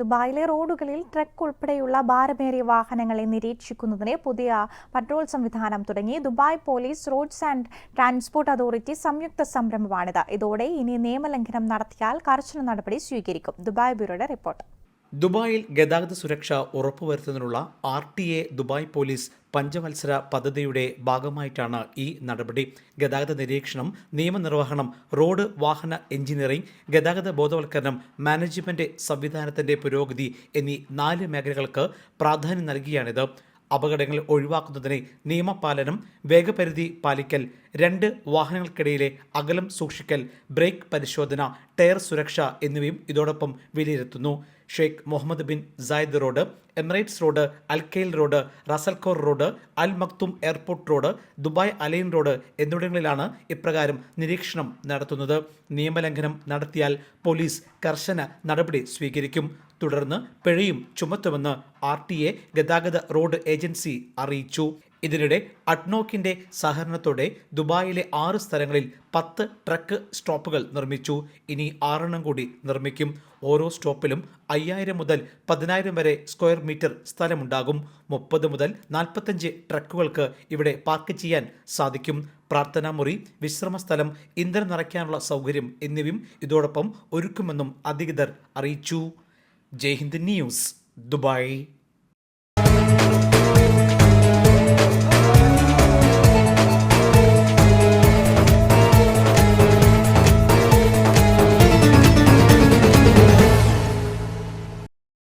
ദുബായിലെ റോഡുകളിൽ ട്രക്ക് ഉൾപ്പെടെയുള്ള ഭാരമേറിയ വാഹനങ്ങളെ നിരീക്ഷിക്കുന്നതിന് പുതിയ പട്രോൾ സംവിധാനം തുടങ്ങി. Dubai police roads and transport authority സംയുക്ത സംരംഭമാണിത്. ഇതോടെ ഇനി നിയമലംഘനം നടത്തിയാൽ കർശന നടപടി സ്വീകരിക്കും. ദുബായ് ബ്യൂറോയുടെ റിപ്പോർട്ട്. ദുബായിൽ ഗതാഗത സുരക്ഷ ഉറപ്പുവരുത്തുന്നതിനുള്ള R T A Dubai police പഞ്ചവത്സര പദ്ധതിയുടെ ഭാഗമായിട്ടാണ് ഈ നടപടി. ഗതാഗത നിരീക്ഷണം നിയമനിർവഹണം റോഡ് വാഹന എഞ്ചിനീയറിംഗ് ഗതാഗത ബോധവൽക്കരണം മാനേജ്മെന്റ് സംവിധാനത്തിന്റെ പുരോഗതി എന്നീ നാല് മേഖലകൾക്ക് പ്രാധാന്യം നൽകിയാണിത്. അപകടങ്ങൾ ഒഴിവാക്കുന്നതിന് നിയമപാലനം വേഗപരിധി പാലിക്കൽ രണ്ട് വാഹനങ്ങൾക്കിടയിലെ അകലം സൂക്ഷിക്കൽ ബ്രേക്ക് പരിശോധന ടയർ സുരക്ഷ എന്നിവയും ഇതോടൊപ്പം വിലയിരുത്തുന്നു. Sheikh Mohammed bin Zayed road Emirates road Al Khail road Ras Al Khor road Al Maktoum airport road Dubai Al Ain road എന്നിവിടങ്ങളിലാണ് ഇപ്രകാരം നിരീക്ഷണം നടത്തുന്നത്. നിയമലംഘനം നടത്തിയാൽ പോലീസ് കർശന നടപടി സ്വീകരിക്കും. തുടർന്ന് പിഴയും ചുമത്തുമെന്ന് ആർ ടി എ ഗതാഗത റോഡ് ഏജൻസി അറിയിച്ചു. ഇതിനിടെ അഡ്നോക്കിന്റെ സഹകരണത്തോടെ ദുബായിലെ ആറ് സ്ഥലങ്ങളിൽ പത്ത് ട്രക്ക് സ്റ്റോപ്പുകൾ നിർമ്മിച്ചു. ഇനി ആറെണ്ണം കൂടി നിർമ്മിക്കും. ഓരോ സ്റ്റോപ്പിലും അയ്യായിരം മുതൽ പതിനായിരം വരെ സ്ക്വയർ മീറ്റർ സ്ഥലമുണ്ടാകും. മുപ്പത് മുതൽ നാൽപ്പത്തഞ്ച് ട്രക്കുകൾക്ക് ഇവിടെ പാർക്ക് ചെയ്യാൻ സാധിക്കും. പ്രാർത്ഥനാ മുറി വിശ്രമ സ്ഥലം ഇന്ധനം നിറയ്ക്കാനുള്ള സൗകര്യം എന്നിവയും ഇതോടൊപ്പം ഒരുക്കുമെന്നും അധികൃതർ അറിയിച്ചു. Jaihind news Dubai.